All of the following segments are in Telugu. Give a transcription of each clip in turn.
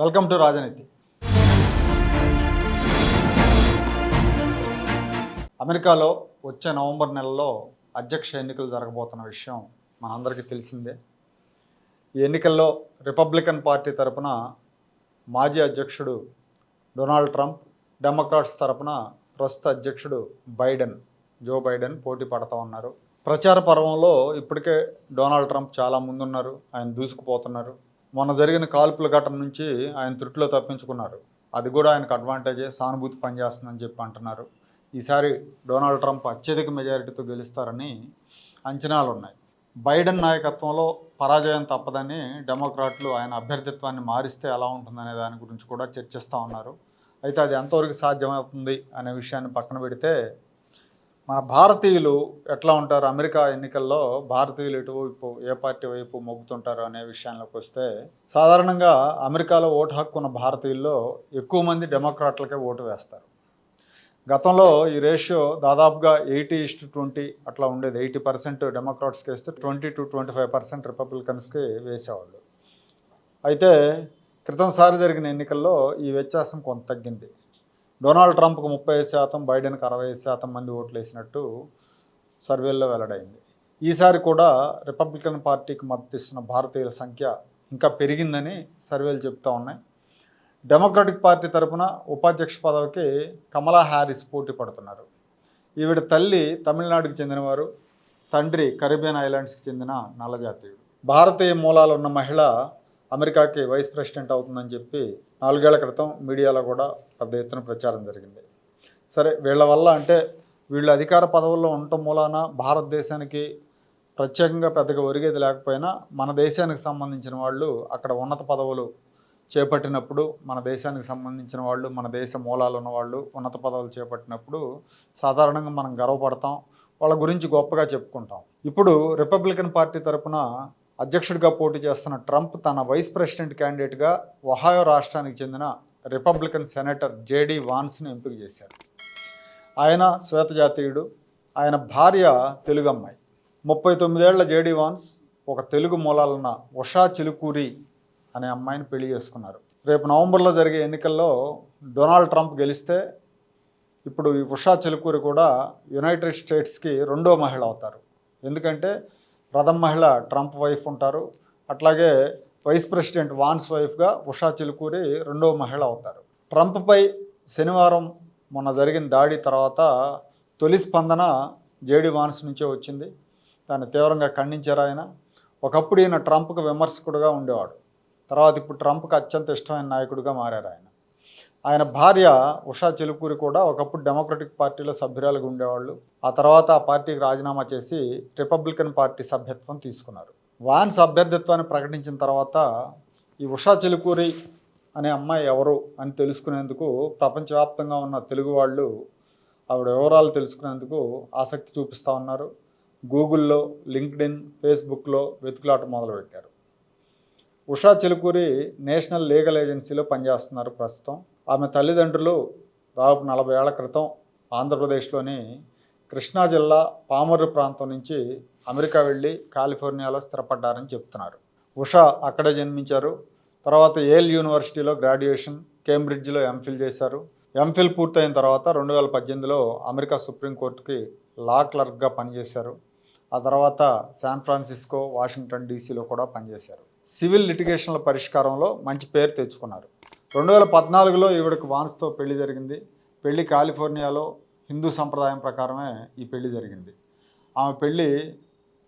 వెల్కమ్ టు రాజనీతి. అమెరికాలో వచ్చే నవంబర్ నెలలో అధ్యక్ష ఎన్నికలు జరగబోతున్న విషయం మనందరికీ తెలిసిందే. ఈ ఎన్నికల్లో రిపబ్లికన్ పార్టీ తరపున మాజీ అధ్యక్షుడు డొనాల్డ్ ట్రంప్ డెమోక్రాట్స్ తరపున ప్రస్తుత అధ్యక్షుడు బైడెన్ జో బైడెన్ పోటీ పడతా ఉన్నారు. ప్రచార పర్వంలో ఇప్పటికే డొనాల్డ్ ట్రంప్ చాలా ముందున్నారు. ఆయన దూసుకుపోతున్నారు. మొన్న జరిగిన కాల్పుల ఘటన నుంచి ఆయన త్రుట్లో తప్పించుకున్నారు. అది కూడా ఆయనకు అడ్వాంటేజే సానుభూతి పనిచేస్తుందని చెప్పి అంటున్నారు. ఈసారి డొనాల్డ్ ట్రంప్ అత్యధిక మెజారిటీతో గెలుస్తారని అంచనాలు ఉన్నాయి బైడెన్ నాయకత్వంలో పరాజయం తప్పదని డెమోక్రాట్లు ఆయన అభ్యర్థిత్వాన్ని మారిస్తే ఎలా ఉంటుందనే దాని గురించి కూడా చర్చిస్తూ ఉన్నారు. అయితే అది ఎంతవరకు సాధ్యమవుతుంది అనే విషయాన్ని పక్కన పెడితే మన భారతీయులు ఎట్లా ఉంటారు? అమెరికా ఎన్నికల్లో భారతీయులు ఎటువైపు ఏ పార్టీ వైపు మొగ్గుతుంటారు అనే విషయానికి వస్తే సాధారణంగా అమెరికాలో ఓటు హక్కు ఉన్న భారతీయుల్లో ఎక్కువ మంది డెమోక్రాట్లకే ఓటు వేస్తారు. గతంలో ఈ రేషియో దాదాపుగా ఎయిటీ ఇస్ట్ ట్వంటీ అట్లా ఉండేది. ఎయిటీ పర్సెంట్ డెమోక్రాట్స్కి వేస్తే twenty two twenty five percent రిపబ్లికన్స్కి వేసేవాళ్ళు. అయితే క్రితంసారి జరిగిన ఎన్నికల్లో ఈ వ్యత్యాసం కొంత తగ్గింది. డొనాల్డ్ ట్రంప్కు ముప్పై శాతం బైడెన్కి అరవై శాతం మంది ఓట్లు వేసినట్టు సర్వేల్లో వెల్లడైంది. ఈసారి కూడా రిపబ్లికన్ పార్టీకి మద్దతిస్తున్న భారతీయుల సంఖ్య ఇంకా పెరిగిందని సర్వేలు చెప్తా ఉన్నాయి. డెమోక్రటిక్ పార్టీ తరపున ఉపాధ్యక్ష పదవికి కమలా హ్యారిస్ పోటీ పడుతున్నారు. ఈవిడ తల్లి తమిళనాడుకి చెందినవారు తండ్రి కరీబియన్ ఐలాండ్స్కి చెందిన నల్లజాతీయుడు. భారతీయ మూలాలు ఉన్న మహిళ అమెరికాకి వైస్ ప్రెసిడెంట్ అవుతుందని చెప్పి నాలుగేళ్ళ క్రితం మీడియాలో కూడా పెద్ద ఎత్తున ప్రచారం జరిగింది. సరే వీళ్ళ వల్ల అంటే వీళ్ళు అధికార పదవుల్లో ఉండటం మూలాన భారతదేశానికి ప్రత్యేకంగా పెద్దగా ఒరిగేది లేకపోయినా మన దేశానికి సంబంధించిన వాళ్ళు అక్కడ ఉన్నత పదవులు చేపట్టినప్పుడు మన దేశానికి సంబంధించిన వాళ్ళు మన దేశ మూలాలు ఉన్నవాళ్ళు ఉన్నత పదవులు చేపట్టినప్పుడు సాధారణంగా మనం గర్వపడతాం వాళ్ళ గురించి గొప్పగా చెప్పుకుంటాం. ఇప్పుడు రిపబ్లికన్ పార్టీ తరపున అధ్యక్షుడిగా పోటీ చేస్తున్న ట్రంప్ తన వైస్ ప్రెసిడెంట్ క్యాండిడేట్గా ఒహాయో రాష్ట్రానికి చెందిన రిపబ్లికన్ సెనేటర్ జేడీ వాన్స్ని ఎంపిక చేశారు. ఆయన శ్వేతజాతీయుడు ఆయన భార్య తెలుగు అమ్మాయి. ముప్పై తొమ్మిదేళ్ళ జేడీ వాన్స్ ఒక తెలుగు మూలాలున్న ఉషా చిలుకూరి అనే అమ్మాయిని పెళ్ళి చేసుకున్నారు. రేపు నవంబర్లో జరిగే ఎన్నికల్లో డొనాల్డ్ ట్రంప్ గెలిస్తే ఇప్పుడు ఈ ఉషా చిలుకూరి కూడా యునైటెడ్ స్టేట్స్కి రెండో మహిళ అవుతారు. ఎందుకంటే ప్రథమ మహిళ ట్రంప్ వైఫ్ ఉంటారు. అట్లాగే వైస్ ప్రెసిడెంట్ వాన్స్ వైఫ్గా ఉషా చిలుకూరి రెండవ మహిళ అవుతారు. ట్రంప్పై శనివారం మొన్న జరిగిన దాడి తర్వాత తొలి స్పందన జేడి వాన్స్ నుంచే వచ్చింది. దాన్ని తీవ్రంగా ఖండించారు ఆయన. ఒకప్పుడు ఈయన ట్రంప్కు విమర్శకుడుగా ఉండేవాడు. తర్వాత ఇప్పుడు ట్రంప్కి అత్యంత ఇష్టమైన నాయకుడిగా మారారు ఆయన. ఆయన భార్య ఉషా చెలుకూరి కూడా ఒకప్పుడు డెమోక్రటిక్ పార్టీలో సభ్యురాలుగా ఉండేవాళ్ళు. ఆ తర్వాత ఆ పార్టీకి రాజీనామా చేసి రిపబ్లికన్ పార్టీ సభ్యత్వం తీసుకున్నారు. వాన్స్ అభ్యర్థిత్వాన్ని ప్రకటించిన తర్వాత ఈ ఉషా చెలుకూరి అనే అమ్మాయి ఎవరు అని తెలుసుకునేందుకు ప్రపంచవ్యాప్తంగా ఉన్న తెలుగు వాళ్ళు ఆవిడ వివరాలు తెలుసుకునేందుకు ఆసక్తి చూపిస్తూ ఉన్నారు. గూగుల్లో లింక్డ్ఇన్ ఫేస్బుక్లో వెతుకులాట మొదలుపెట్టారు. ఉషా చెలుకూరి నేషనల్ లీగల్ ఏజెన్సీలో పనిచేస్తున్నారు ప్రస్తుతం. ఆమె తల్లిదండ్రులు దాదాపు నలభై ఏళ్ళ క్రితం ఆంధ్రప్రదేశ్లోని కృష్ణా జిల్లా పామర్రు ప్రాంతం నుంచి అమెరికా వెళ్ళి కాలిఫోర్నియాలో స్థిరపడ్డారని చెప్తున్నారు. ఉషా అక్కడే జన్మించారు. తర్వాత ఏల్ యూనివర్సిటీలో గ్రాడ్యుయేషన్ కేంబ్రిడ్జ్లో ఎంఫిల్ చేశారు. ఎంఫిల్ పూర్తయిన తర్వాత రెండు వేల పద్దెనిమిదిలో అమెరికా సుప్రీంకోర్టుకి లా క్లర్క్గా పనిచేశారు. ఆ తర్వాత శాన్ ఫ్రాన్సిస్కో వాషింగ్టన్ డీసీలో కూడా పనిచేశారు. సివిల్ లిటిగేషన్ల పరిష్కారంలో మంచి పేరు తెచ్చుకున్నారు. రెండు వేల పద్నాలుగులో ఈవిడకు వాన్స్తో పెళ్ళి జరిగింది. పెళ్ళి కాలిఫోర్నియాలో హిందూ సంప్రదాయం ప్రకారమే ఈ పెళ్ళి జరిగింది. ఆమె పెళ్ళి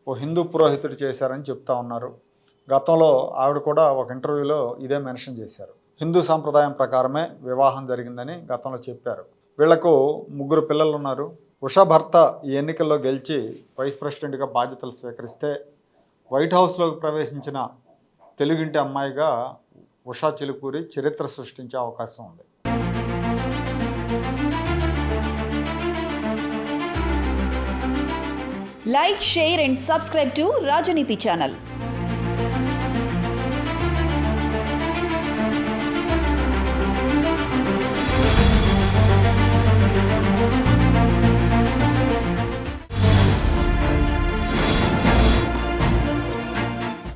ఓ హిందూ పురోహితుడు చేశారని చెప్తా ఉన్నారు. గతంలో ఆవిడ కూడా ఒక ఇంటర్వ్యూలో ఇదే మెన్షన్ చేశారు. హిందూ సంప్రదాయం ప్రకారమే వివాహం జరిగిందని గతంలో చెప్పారు. వీళ్ళకు ముగ్గురు పిల్లలు ఉన్నారు. ఉషా భర్త ఈ ఎన్నికల్లో గెలిచి వైస్ ప్రెసిడెంట్గా బాధ్యతలు స్వీకరిస్తే వైట్ హౌస్లోకి ప్రవేశించిన తెలుగింటి అమ్మాయిగా ఉషా చిలుకూరి చరిత్ర సృష్టించే అవకాశం ఉంది. Like share and subscribe to Rajaneeti channel